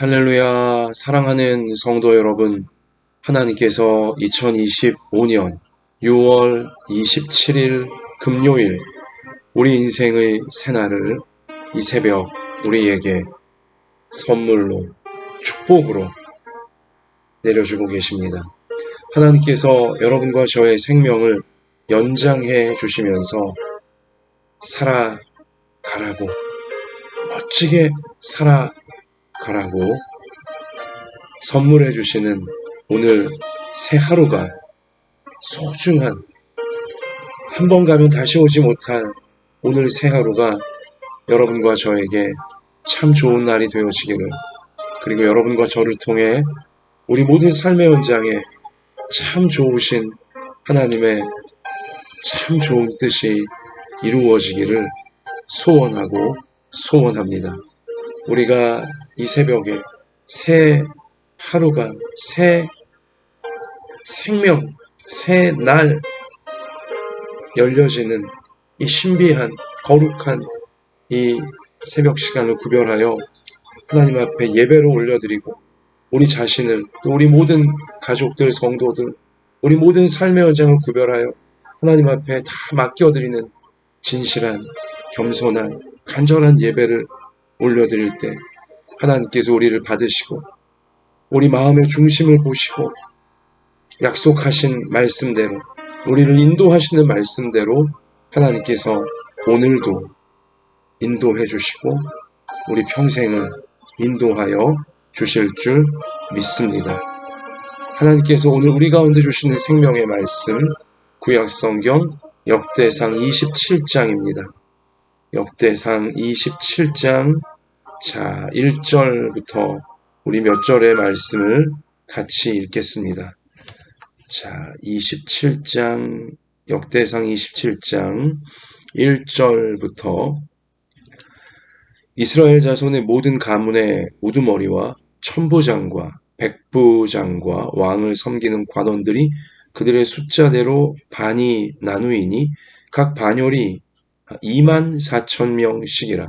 할렐루야, 사랑하는 성도 여러분. 하나님께서 2025년 6월 27일 금요일 우리 인생의 새날을 이 새벽 우리에게 선물로 축복으로 내려주고 계십니다. 하나님께서 여러분과 저의 생명을 연장해 주시면서 살아가라고 멋지게 살아 가라고 선물해 주시는 오늘 새 하루가 소중한 한 번 가면 다시 오지 못할 오늘 새 하루가 여러분과 저에게 참 좋은 날이 되어지기를 그리고 여러분과 저를 통해 우리 모든 삶의 현장에 참 좋으신 하나님의 참 좋은 뜻이 이루어지기를 소원하고 소원합니다. 우리가 이 새벽에 새 하루가 새 생명, 새 날 열려지는 이 신비한 거룩한 이 새벽 시간을 구별하여 하나님 앞에 예배로 올려드리고 우리 자신을 또 우리 모든 가족들, 성도들, 우리 모든 삶의 현장을 구별하여 하나님 앞에 다 맡겨드리는 진실한, 겸손한, 간절한 예배를 올려드릴 때 하나님께서 우리를 받으시고 우리 마음의 중심을 보시고 약속하신 말씀대로 우리를 인도하시는 말씀대로 하나님께서 오늘도 인도해 주시고 우리 평생을 인도하여 주실 줄 믿습니다. 하나님께서 오늘 우리 가운데 주시는 생명의 말씀 구약성경 역대상 27장입니다. 역대상 27장 자 1절부터 우리 몇 절의 말씀을 같이 읽겠습니다. 자 27장 역대상 27장 1절부터 이스라엘 자손의 모든 가문의 우두머리와 천부장과 백부장과 왕을 섬기는 관원들이 그들의 숫자대로 반이 나누이니 각 반열이 2만 4천 명씩이라.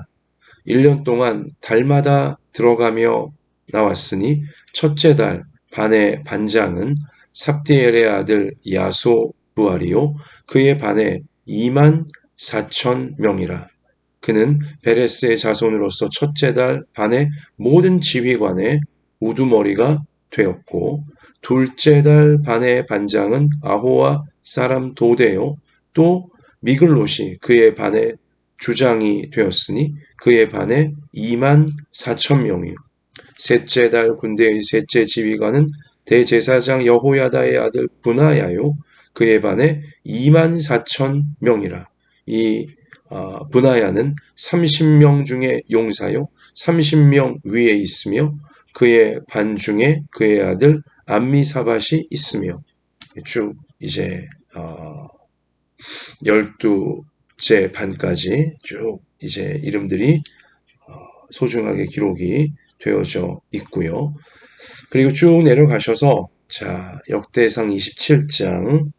1년 동안 달마다 들어가며 나왔으니 첫째 달 반의 반장은 삽디엘의 아들 야소 부알이요. 그의 반에 2만 4천 명이라. 그는 베레스의 자손으로서 첫째 달 반의 모든 지휘관의 우두머리가 되었고 둘째 달 반의 반장은 아호와 사람 도데요. 또 미글롯이 그의 반의 주장이 되었으니 그의 반에 2만 4천 명이요. 셋째 달 군대의 셋째 지휘관은 대제사장 여호야다의 아들 분하야요. 그의 반에 2만 4천 명이라. 이 어, 분하야는 30명 중에 용사요. 30명 위에 있으며 그의 반 중에 그의 아들 암미사밭이 있으며. 쭉 이제 어, 열두째 반까지 쭉 이제 이름들이 어, 소중하게 기록이 되어져 있고요. 그리고 쭉 내려가셔서 자 역대상 27장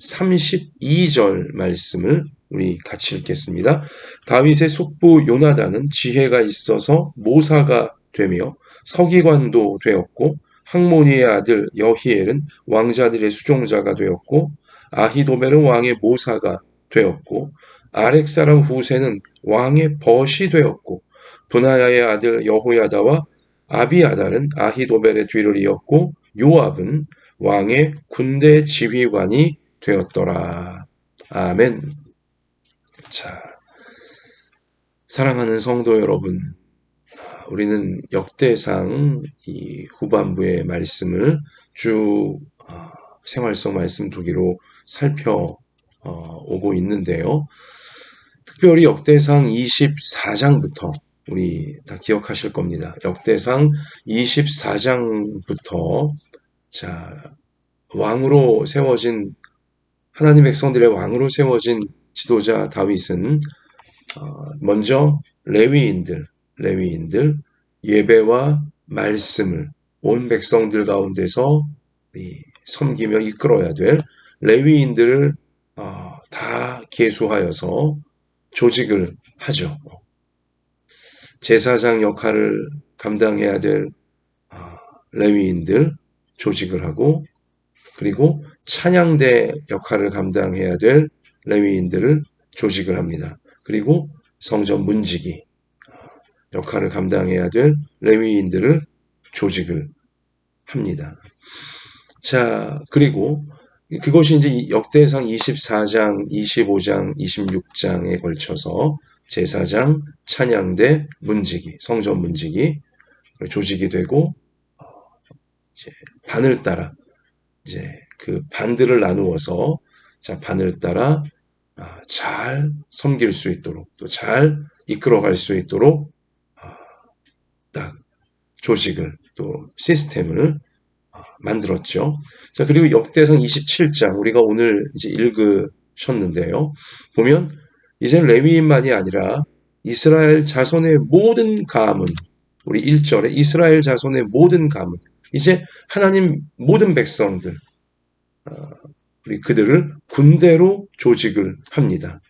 32절 말씀을 우리 같이 읽겠습니다. 다윗의 속부 요나단은 지혜가 있어서 모사가 되며 서기관도 되었고 항모니의 아들 여히엘은 왕자들의 수종자가 되었고 아히도벨은 왕의 모사가 되었고 아렉 사람 후세는 왕의 벗이 되었고 분하야의 아들 여호야다와 아비아달은 아히도벨의 뒤를 이었고 요압은 왕의 군대 지휘관이 되었더라. 아멘. 자, 사랑하는 성도 여러분, 우리는 역대상 이 후반부의 말씀을 쭉 어, 생활 속 말씀 두기로 살펴오고 어, 있는데요. 특별히 역대상 24장부터 우리 다 기억하실 겁니다. 역대상 24장부터 자 왕으로 세워진 하나님 백성들의 왕으로 세워진 지도자 다윗은 어, 먼저 레위인들 레위인들 예배와 말씀을 온 백성들 가운데서 섬기며 이끌어야 될 레위인들을 어, 다 계수하여서 조직을 하죠. 제사장 역할을 감당해야 될 레위인들 조직을 하고 그리고 찬양대 역할을 감당해야 될 레위인들을 조직을 합니다. 그리고 성전 문지기 역할을 감당해야 될 레위인들을 조직을 합니다. 자, 그리고 그것이 이제 역대상 24장, 25장, 26장에 걸쳐서 제사장, 찬양대, 문지기, 성전 문지기 조직이 되고 어, 이제 반을 따라 이제 그 반들을 나누어서 자 반을 따라 아, 잘 섬길 수 있도록 또 잘 이끌어갈 수 있도록 아, 딱 조직을 또 시스템을 아, 만들었죠. 자 그리고 역대상 27장 우리가 오늘 이제 읽으셨는데요. 보면 이제 레위인만이 아니라 이스라엘 자손의 모든 가문 우리 1절에 이스라엘 자손의 모든 가문 이제 하나님 모든 백성들 우리 그들을 군대로 조직을 합니다.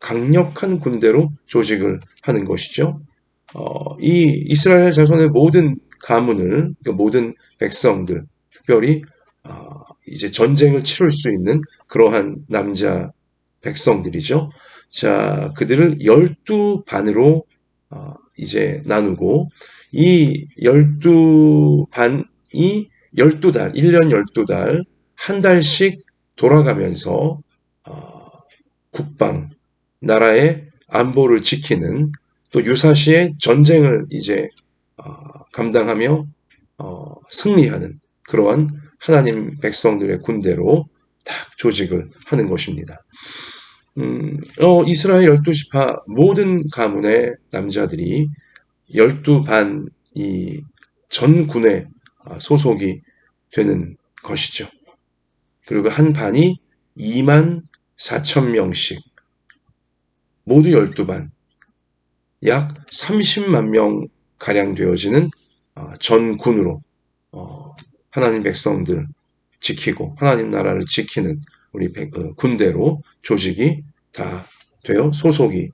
강력한 군대로 조직을 하는 것이죠. 어, 이 이스라엘 자손의 모든 가문을 그러니까 모든 백성들 특별히 어, 이제 전쟁을 치룰 수 있는 그러한 남자 백성들이죠. 자, 그들을 열두 반으로 어, 이제 나누고 이 열두 반이 열두 달, 1년 열두 달, 한 달씩 돌아가면서 어, 국방, 나라의 안보를 지키는 또 유사시에 전쟁을 이제 어, 감당하며 어, 승리하는 그러한 하나님 백성들의 군대로 딱 조직을 하는 것입니다. 음, 어, 이스라엘 열두 지파 모든 가문의 남자들이 열두 반 이 전군에 소속이 되는 것이죠. 그리고 한 반이 2만 4천 명씩 모두 12반 약 30만 명 가량 되어지는 어, 전군으로 어, 하나님 백성들 지키고 하나님 나라를 지키는 우리 어, 군대로 조직이 다 되어 소속이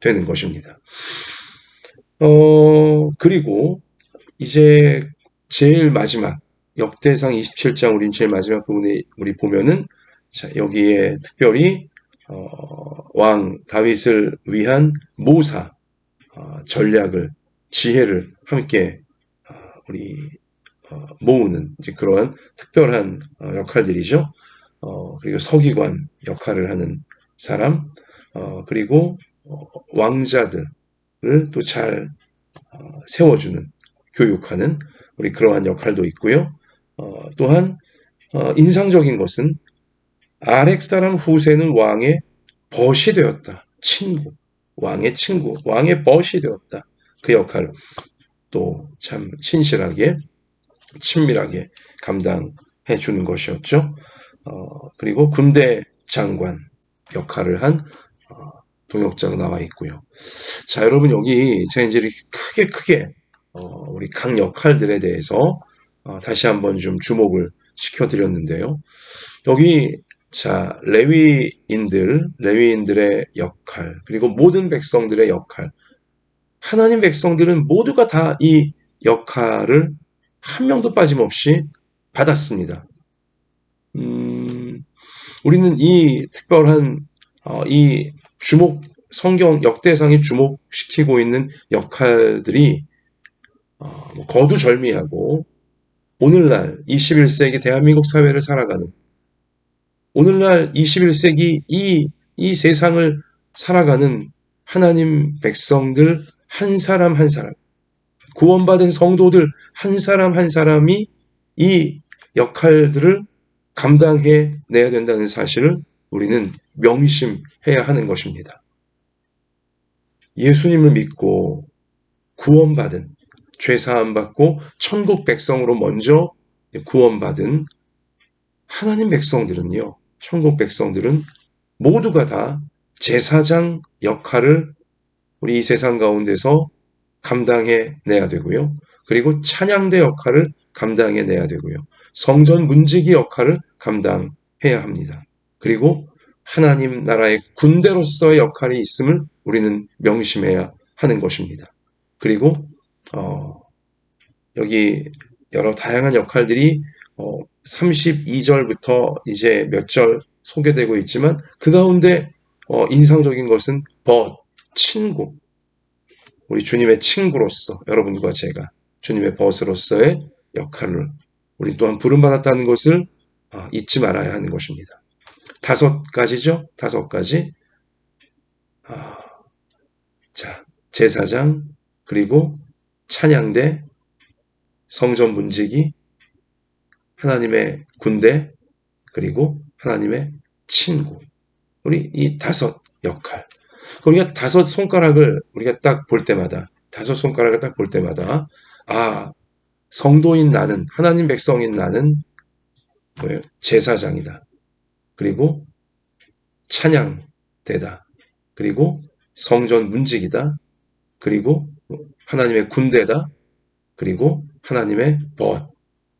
되는 것입니다. 어, 그리고 이제 제일 마지막 역대상 27장 우린 제일 마지막 부분에 우리 보면은 자, 여기에 특별히 어, 왕 다윗을 위한 모사 어, 전략을 지혜를 함께 어, 우리 어, 모으는 이제 그러한 특별한 어, 역할들이죠. 어, 그리고 서기관 역할을 하는 사람 그리고 왕자들을 또 잘 세워주는 교육하는 우리 그러한 역할도 있고요. 어, 또한 어, 인상적인 것은 아렉 사람 후세는 왕의 벗이 되었다. 친구, 왕의 친구, 왕의 벗이 되었다. 그 역할을 또참 신실하게 친밀하게 감당해 주는 것이었죠. 어, 그리고 군대 장관 역할을 한 어, 동역자가 나와 있고요. 자, 여러분 여기 제가 이제 이렇게 크게 크게 어, 우리 각 역할들에 대해서 어, 다시 한번 좀 주목을 시켜드렸는데요. 여기 자 레위인들, 레위인들의 역할 그리고 모든 백성들의 역할 하나님 백성들은 모두가 다 이 역할을 한 명도 빠짐없이 받았습니다. 음, 우리는 이 특별한 어, 이 주목 성경 역대상이 주목시키고 있는 역할들이 어, 뭐 거두절미하고 오늘날 21세기 대한민국 사회를 살아가는 오늘날 21세기 이, 이 세상을 살아가는 하나님 백성들 한 사람 한 사람, 구원받은 성도들 한 사람 한 사람이 이 역할들을 감당해 내야 된다는 사실을 우리는 명심해야 하는 것입니다. 예수님을 믿고 구원받은 죄사함 받고 천국 백성으로 먼저 구원받은 하나님 백성들은요. 천국 백성들은 모두가 다 제사장 역할을 우리 이 세상 가운데서 감당해 내야 되고요. 그리고 찬양대 역할을 감당해 내야 되고요. 성전 문지기 역할을 감당해야 합니다. 그리고 하나님 나라의 군대로서의 역할이 있음을 우리는 명심해야 하는 것입니다. 그리고 어, 여기 여러 다양한 역할들이 32절부터 이제 몇 절 소개되고 있지만 그 가운데 인상적인 것은 벗, 친구. 우리 주님의 친구로서 여러분과 제가 주님의 벗으로서의 역할을 우리 또한 부름받았다는 것을 잊지 말아야 하는 것입니다. 다섯 가지죠? 다섯 가지. 아, 자, 제사장, 그리고 찬양대, 성전 문지기, 하나님의 군대, 그리고 하나님의 친구. 우리 이 다섯 역할. 우리가 다섯 손가락을 우리가 딱 볼 때마다, 다섯 손가락을 딱 볼 때마다, 아, 성도인 나는, 하나님 백성인 나는 뭐예요? 제사장이다. 그리고 찬양대다. 그리고 성전 문직이다. 그리고 하나님의 군대다. 그리고 하나님의 벗,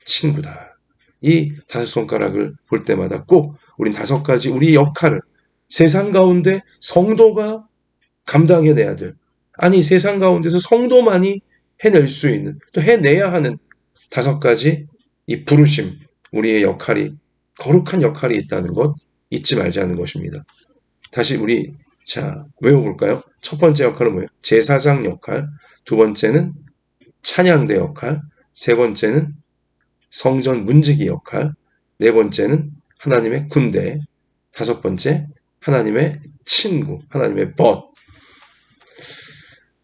친구다. 이 다섯 손가락을 볼 때마다 꼭 우린 다섯 가지 우리 역할을 세상 가운데 성도가 감당해내야 될 아니 세상 가운데서 성도만이 해낼 수 있는 또 해내야 하는 다섯 가지 이 부르심 우리의 역할이 거룩한 역할이 있다는 것 잊지 말자는 것입니다. 다시 우리 자 외워볼까요? 첫 번째 역할은 뭐예요? 제사장 역할. 두 번째는 찬양대 역할. 세 번째는 성전 문지기 역할. 네 번째는 하나님의 군대. 다섯 번째 하나님의 친구. 하나님의 벗.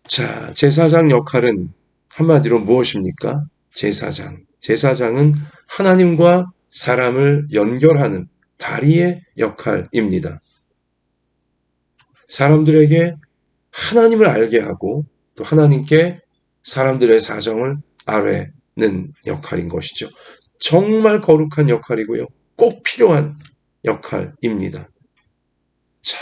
자 제사장 역할은 한마디로 무엇입니까? 제사장. 제사장은 하나님과 사람을 연결하는 다리의 역할입니다. 사람들에게 하나님을 알게 하고 또 하나님께 사람들의 사정을 아뢰는 역할인 것이죠. 정말 거룩한 역할이고요. 꼭 필요한 역할입니다. 자,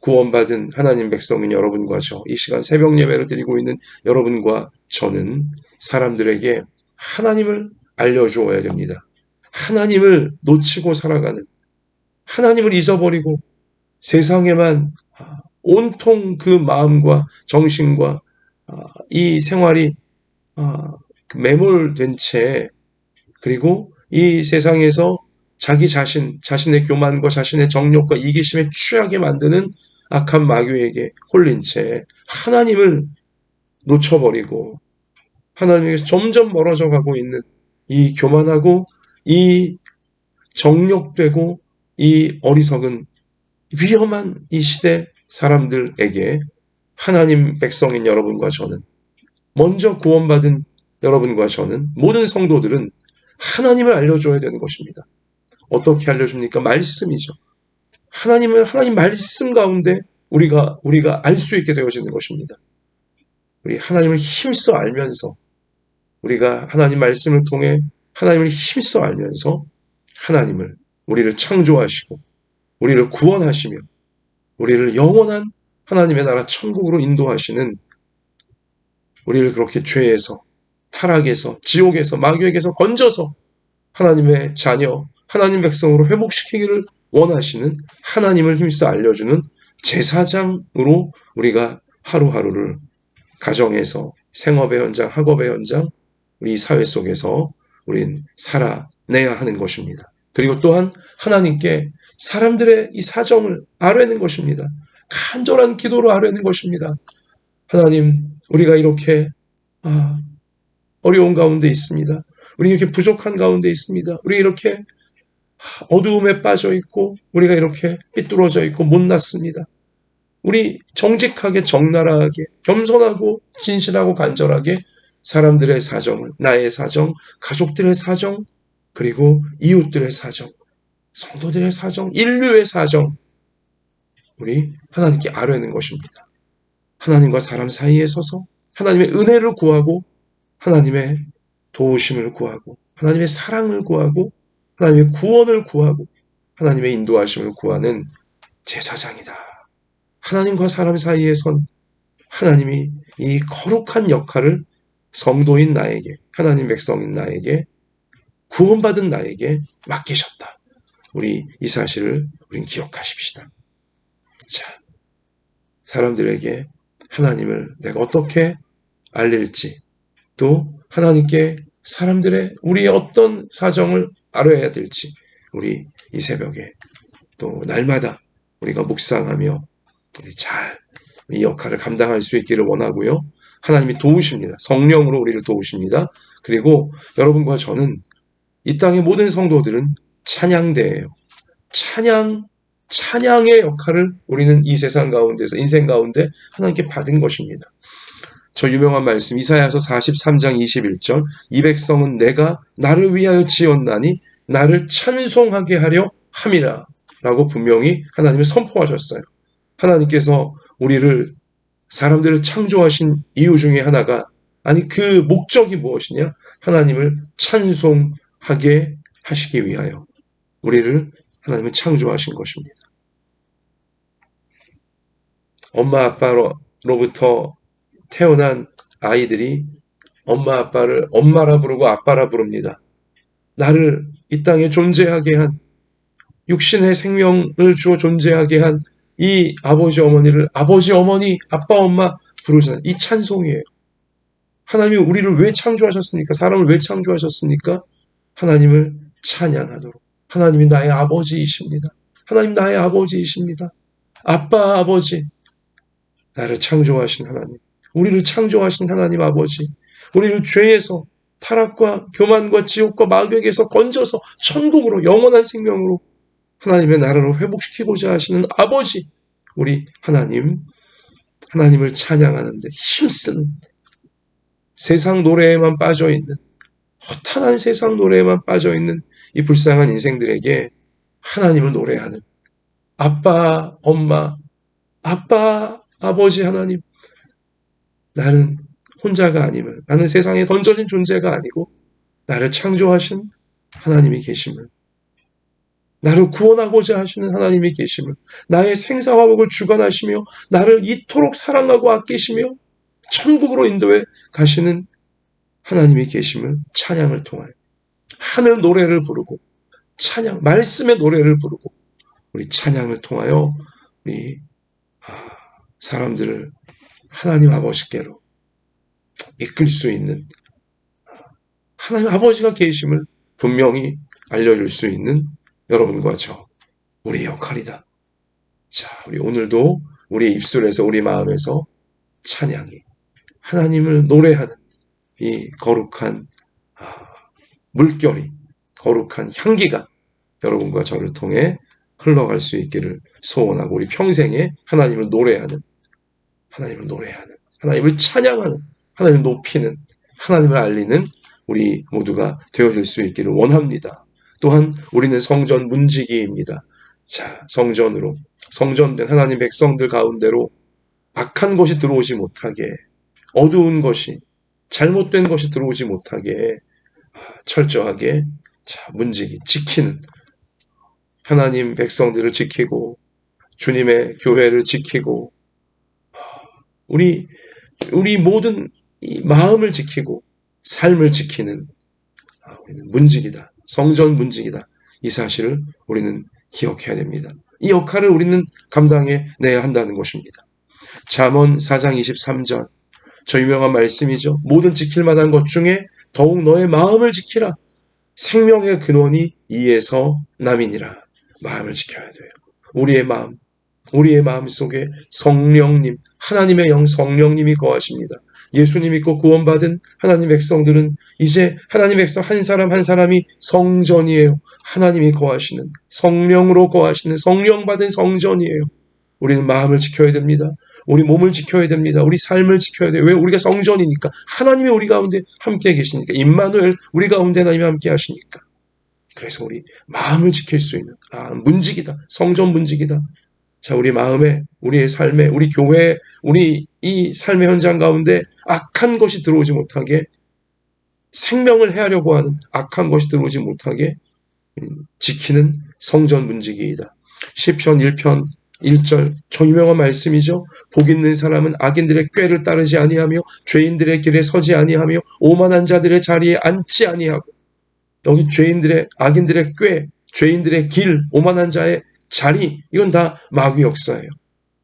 구원받은 하나님 백성인 여러분과 저, 이 시간 새벽 예배를 드리고 있는 여러분과 저는 사람들에게 하나님을 알려주어야 됩니다. 하나님을 놓치고 살아가는, 하나님을 잊어버리고 세상에만 온통 그 마음과 정신과 이 생활이 그 매몰된 채 그리고 이 세상에서 자기 자신, 자신의 교만과 자신의 정욕과 이기심에 취하게 만드는 악한 마귀에게 홀린 채 하나님을 놓쳐버리고 하나님에게서 점점 멀어져 가고 있는 이 교만하고 이 정욕되고 이 어리석은 위험한 이 시대 사람들에게 하나님 백성인 여러분과 저는 먼저 구원받은 여러분과 저는 모든 성도들은 하나님을 알려줘야 되는 것입니다. 어떻게 알려줍니까? 말씀이죠. 하나님을 하나님 말씀 가운데 우리가 우리가 알 수 있게 되어지는 것입니다. 우리 하나님을 힘써 알면서 우리가 하나님 말씀을 통해 하나님을 힘써 알면서 하나님을 우리를 창조하시고 우리를 구원하시며 우리를 영원한 하나님의 나라 천국으로 인도하시는 우리를 그렇게 죄에서 타락에서 지옥에서 마귀에게서 건져서 하나님의 자녀 하나님 백성으로 회복시키기를 원하시는 하나님을 힘써 알려주는 제사장으로 우리가 하루하루를 가정에서 생업의 현장, 학업의 현장, 우리 사회 속에서 우린 살아내야 하는 것입니다. 그리고 또한 하나님께 사람들의 이 사정을 아뢰는 것입니다. 간절한 기도로 아뢰는 것입니다. 하나님, 우리가 이렇게 아, 어려운 가운데 있습니다. 우리 이렇게 부족한 가운데 있습니다. 우리 이렇게 어두움에 빠져 있고 우리가 이렇게 삐뚤어져 있고 못났습니다. 우리 정직하게 정나라하게 겸손하고 진실하고 간절하게 사람들의 사정을 나의 사정, 가족들의 사정, 그리고 이웃들의 사정, 성도들의 사정, 인류의 사정, 우리 하나님께 아뢰는 것입니다. 하나님과 사람 사이에 서서 하나님의 은혜를 구하고 하나님의 도우심을 구하고 하나님의 사랑을 구하고 하나님의 구원을 구하고 하나님의 인도하심을 구하는 제사장이다. 하나님과 사람 사이에 선 하나님이 이 거룩한 역할을 성도인 나에게, 하나님 백성인 나에게 구원받은 나에게 맡기셨다. 우리 이 사실을 우린 기억하십시다. 자, 사람들에게 하나님을 내가 어떻게 알릴지, 또 하나님께 사람들의 우리의 어떤 사정을 알아야 될지 우리 이 새벽에 또 날마다 우리가 묵상하며 우리 잘 이 역할을 감당할 수 있기를 원하고요. 하나님이 도우십니다. 성령으로 우리를 도우십니다. 그리고 여러분과 저는 이 땅의 모든 성도들은 찬양대예요. 찬양, 찬양의 역할을 우리는 이 세상 가운데서 인생 가운데 하나님께 받은 것입니다. 저 유명한 말씀 이사야서 43장 21절 이 백성은 내가 나를 위하여 지었나니 나를 찬송하게 하려 함이라 라고 분명히 하나님을 선포하셨어요. 하나님께서 우리를 사람들을 창조하신 이유 중에 하나가 아니 그 목적이 무엇이냐? 하나님을 찬송하게 하시기 위하여 우리를 하나님은 창조하신 것입니다. 엄마 아빠로부터 태어난 아이들이 엄마 아빠를 엄마라 부르고 아빠라 부릅니다. 나를 이 땅에 존재하게 한 육신의 생명을 주어 존재하게 한 이 아버지 어머니를 아버지 어머니 아빠 엄마 부르시는 이 찬송이에요. 하나님이 우리를 왜 창조하셨습니까? 사람을 왜 창조하셨습니까? 하나님을 찬양하도록. 하나님이 나의 아버지이십니다. 하나님 나의 아버지이십니다. 아빠 아버지. 나를 창조하신 하나님. 우리를 창조하신 하나님 아버지. 우리를 죄에서 타락과 교만과 지옥과 마귀에게서 건져서 천국으로 영원한 생명으로 하나님의 나라로 회복시키고자 하시는 아버지. 우리 하나님, 하나님을 찬양하는데 힘쓰는 세상 노래에만 빠져 있는 허탄한 세상 노래에만 빠져 있는 이 불쌍한 인생들에게 하나님을 노래하는 아빠, 엄마, 아빠, 아버지 하나님. 나는 혼자가 아님을, 나는 세상에 던져진 존재가 아니고, 나를 창조하신 하나님이 계심을, 나를 구원하고자 하시는 하나님이 계심을, 나의 생사화복을 주관하시며, 나를 이토록 사랑하고 아끼시며, 천국으로 인도해 가시는 하나님이 계심을 찬양을 통하여, 하늘 노래를 부르고, 찬양, 말씀의 노래를 부르고, 우리 찬양을 통하여, 우리, 아, 사람들을 하나님 아버지께로 이끌 수 있는 하나님 아버지가 계심을 분명히 알려줄 수 있는 여러분과 저, 우리 역할이다. 자, 우리 오늘도 우리 입술에서, 우리 마음에서 찬양이 하나님을 노래하는 이 거룩한 아, 물결이, 거룩한 향기가 여러분과 저를 통해 흘러갈 수 있기를 소원하고 우리 평생에 하나님을 노래하는 하나님을 노래하는 하나님을 찬양하는 하나님을 높이는 하나님을 알리는 우리 모두가 되어질 수 있기를 원합니다. 또한 우리는 성전 문지기입니다. 자, 성전으로 성전된 하나님 백성들 가운데로 악한 것이 들어오지 못하게 어두운 것이 잘못된 것이 들어오지 못하게 아, 철저하게 자, 문지기 지키는 하나님 백성들을 지키고 주님의 교회를 지키고 우리 우리 모든 마음을 지키고 삶을 지키는 아, 문직이다. 성전 문직이다. 이 사실을 우리는 기억해야 됩니다. 이 역할을 우리는 감당해 내야 한다는 것입니다. 잠언 4장 23절 저 유명한 말씀이죠. 모든 지킬 만한 것 중에 더욱 너의 마음을 지키라. 생명의 근원이 이에서 남이니라. 마음을 지켜야 돼요. 우리의 마음, 우리의 마음 속에 성령님, 하나님의 영 성령님이 거하십니다. 예수님 믿고 구원받은 하나님 백성들은 이제 하나님 백성 한 사람 한 사람이 성전이에요. 하나님이 거하시는 성령으로 거하시는 성령 받은 성전이에요. 우리는 마음을 지켜야 됩니다. 우리 몸을 지켜야 됩니다. 우리 삶을 지켜야 돼요. 왜? 우리가 성전이니까. 하나님이 우리 가운데 함께 계시니까. 임마누엘 우리 가운데 하나님이 함께 하시니까. 그래서 우리 마음을 지킬 수 있는 아 문직이다. 성전 문직이다. 자, 우리 마음에, 우리의 삶에, 우리 교회에, 우리 이 삶의 현장 가운데 악한 것이 들어오지 못하게 생명을 해하려고 하는 악한 것이 들어오지 못하게 지키는 성전 문지기이다. 시편 1편 1절 저 유명한 말씀이죠. 복 있는 사람은 악인들의 꾀를 따르지 아니하며 죄인들의 길에 서지 아니하며 오만한 자들의 자리에 앉지 아니하고 여기 죄인들의 악인들의 꾀, 죄인들의 길, 오만한 자의 자리 이건 다 마귀 역사예요.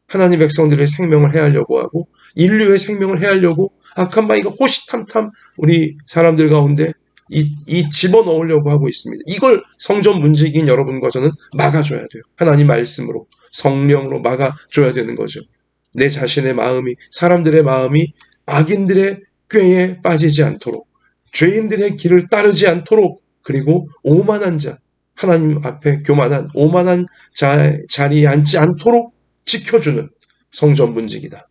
하나님 백성들의 생명을 해하려고 하고 인류의 생명을 해하려고 악한 마귀가 호시탐탐 우리 사람들 가운데 이, 이 집어넣으려고 하고 있습니다. 이걸 성전 문지기인 여러분과 저는 막아줘야 돼요. 하나님 말씀으로, 성령으로 막아줘야 되는 거죠. 내 자신의 마음이, 사람들의 마음이 악인들의 꾀에 빠지지 않도록, 죄인들의 길을 따르지 않도록, 그리고 오만한 자, 하나님 앞에 교만한 오만한 자, 자리에 앉지 않도록 지켜주는 성전 문직이다.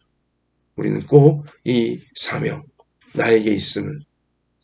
우리는 꼭 이 사명, 나에게 있음을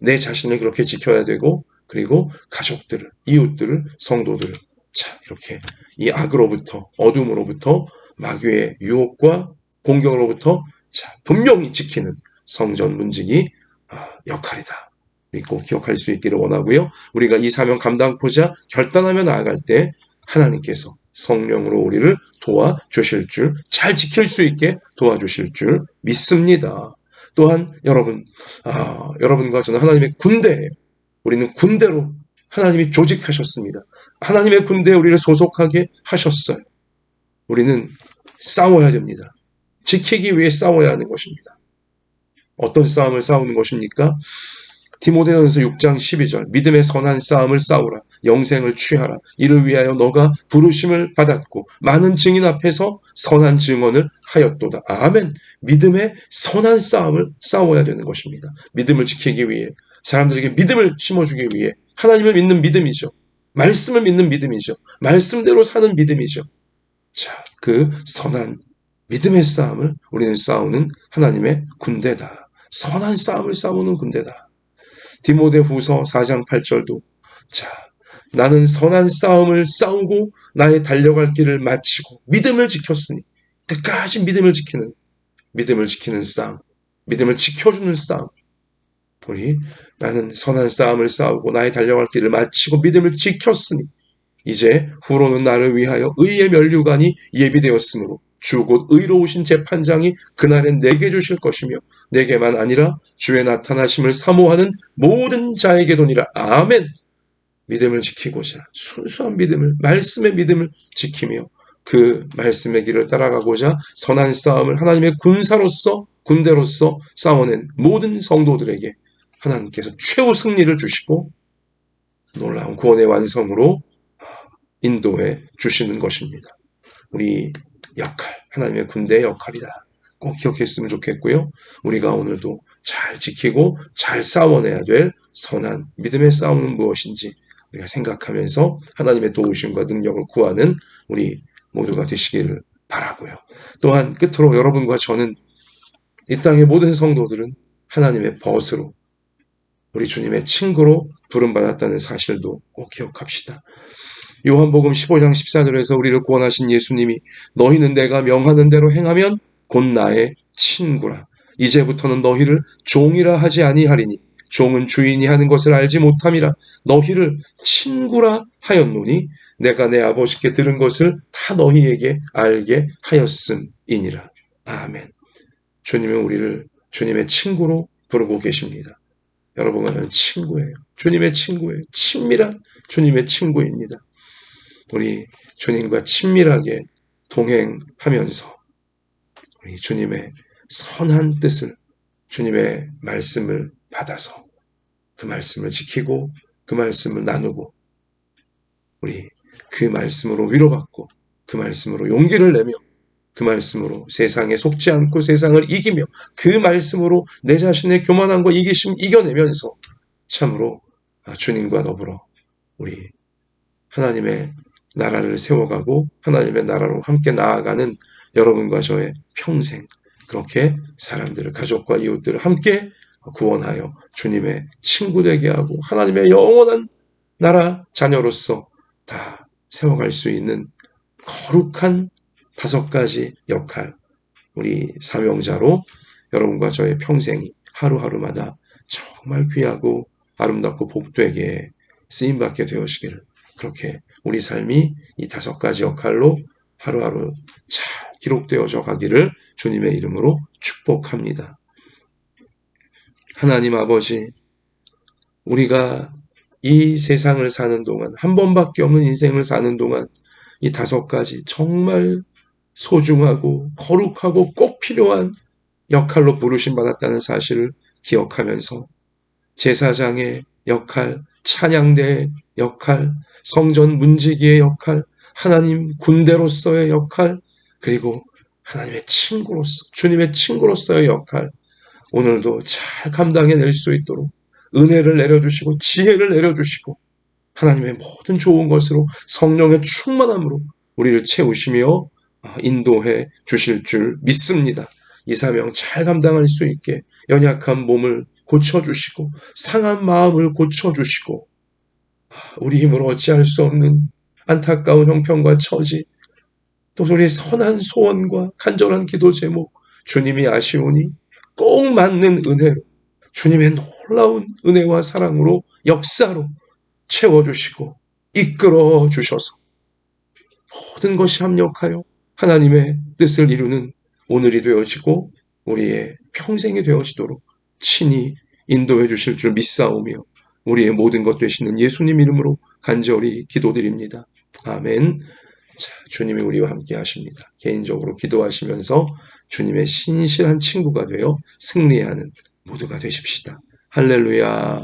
내 자신을 그렇게 지켜야 되고 그리고 가족들을, 이웃들을, 성도들을 자 이렇게 이 악으로부터 어둠으로부터 마귀의 유혹과 공격으로부터 자 분명히 지키는 성전 문직이 아, 역할이다. 믿고 기억할 수 있기를 원하고요. 우리가 이 사명 감당코자 결단하며 나아갈 때 하나님께서 성령으로 우리를 도와주실 줄, 잘 지킬 수 있게 도와주실 줄 믿습니다. 또한 여러분, 아, 여러분과 저는 하나님의 군대예요. 우리는 군대로 하나님이 조직하셨습니다. 하나님의 군대에 우리를 소속하게 하셨어요. 우리는 싸워야 됩니다. 지키기 위해 싸워야 하는 것입니다. 어떤 싸움을 싸우는 것입니까? 디모데전서 6장 12절 믿음의 선한 싸움을 싸우라 영생을 취하라. 이를 위하여 너가 부르심을 받았고 많은 증인 앞에서 선한 증언을 하였도다. 아멘. 믿음의 선한 싸움을 싸워야 되는 것입니다. 믿음을 지키기 위해 사람들에게 믿음을 심어주기 위해 하나님을 믿는 믿음이죠. 말씀을 믿는 믿음이죠. 말씀대로 사는 믿음이죠. 자그 선한 믿음의 싸움을 우리는 싸우는 하나님의 군대다. 선한 싸움을 싸우는 군대다 디모데 후서 4장 8절도 자 나는 선한 싸움을 싸우고 나의 달려갈 길을 마치고 믿음을 지켰으니 끝까지 믿음을 지키는 믿음을 지키는 싸움 믿음을 지켜주는 싸움. 우리 나는 선한 싸움을 싸우고 나의 달려갈 길을 마치고 믿음을 지켰으니 이제 후로는 나를 위하여 의의 면류관이 예비되었으므로 주 곧 의로우신 재판장이 그날엔 내게 주실 것이며 내게만 아니라 주의 나타나심을 사모하는 모든 자에게도니라. 아멘. 믿음을 지키고자 순수한 믿음을 말씀의 믿음을 지키며 그 말씀의 길을 따라가고자 선한 싸움을 하나님의 군사로서 군대로서 싸워낸 모든 성도들에게 하나님께서 최후 승리를 주시고 놀라운 구원의 완성으로 인도해 주시는 것입니다. 우리 역할, 하나님의 군대의 역할이다. 꼭 기억했으면 좋겠고요. 우리가 오늘도 잘 지키고 잘 싸워내야 될 선한 믿음의 싸움은 무엇인지 우리가 생각하면서 하나님의 도우심과 능력을 구하는 우리 모두가 되시기를 바라고요. 또한 끝으로 여러분과 저는 이 땅의 모든 성도들은 하나님의 벗으로 우리 주님의 친구로 부름받았다는 사실도 꼭 기억합시다. 요한복음 15장 14절에서 우리를 구원하신 예수님이 너희는 내가 명하는 대로 행하면 곧 나의 친구라. 이제부터는 너희를 종이라 하지 아니하리니 종은 주인이 하는 것을 알지 못함이라 너희를 친구라 하였노니 내가 내 아버지께 들은 것을 다 너희에게 알게 하였음이니라. 아멘. 주님은 우리를 주님의 친구로 부르고 계십니다. 여러분과 저는 친구예요. 주님의 친구예요. 친밀한 주님의 친구입니다. 우리 주님과 친밀하게 동행하면서 우리 주님의 선한 뜻을 주님의 말씀을 받아서 그 말씀을 지키고 그 말씀을 나누고 우리 그 말씀으로 위로받고 그 말씀으로 용기를 내며 그 말씀으로 세상에 속지 않고 세상을 이기며 그 말씀으로 내 자신의 교만함과 이기심 이겨내면서 참으로 주님과 더불어 우리 하나님의 나라를 세워가고 하나님의 나라로 함께 나아가는 여러분과 저의 평생 그렇게 사람들을 가족과 이웃들을 함께 구원하여 주님의 친구 되게 하고 하나님의 영원한 나라 자녀로서 다 세워갈 수 있는 거룩한 다섯 가지 역할 우리 사명자로 여러분과 저의 평생이 하루하루마다 정말 귀하고 아름답고 복되게 쓰임받게 되어시기를 그렇게 우리 삶이 이 다섯 가지 역할로 하루하루 잘 기록되어져 가기를 주님의 이름으로 축복합니다. 하나님 아버지, 우리가 이 세상을 사는 동안, 한 번밖에 없는 인생을 사는 동안 이 다섯 가지 정말 소중하고 거룩하고 꼭 필요한 역할로 부르심 받았다는 사실을 기억하면서 제사장의 역할, 찬양대의 역할, 성전 문지기의 역할, 하나님 군대로서의 역할, 그리고 하나님의 친구로서, 주님의 친구로서의 역할, 오늘도 잘 감당해낼 수 있도록 은혜를 내려주시고 지혜를 내려주시고 하나님의 모든 좋은 것으로 성령의 충만함으로 우리를 채우시며 인도해 주실 줄 믿습니다. 이 사명 잘 감당할 수 있게 연약한 몸을 고쳐주시고 상한 마음을 고쳐주시고 우리 힘으로 어찌할 수 없는 안타까운 형편과 처지 또 우리의 선한 소원과 간절한 기도 제목 주님이 아시오니 꼭 맞는 은혜로 주님의 놀라운 은혜와 사랑으로 역사로 채워주시고 이끌어 주셔서 모든 것이 합력하여 하나님의 뜻을 이루는 오늘이 되어지고 우리의 평생이 되어지도록 친히 인도해 주실 줄 믿사오며 우리의 모든 것 되시는 예수님 이름으로 간절히 기도드립니다. 아멘. 자, 주님이 우리와 함께 하십니다. 개인적으로 기도하시면서 주님의 신실한 친구가 되어 승리하는 모두가 되십시다. 할렐루야.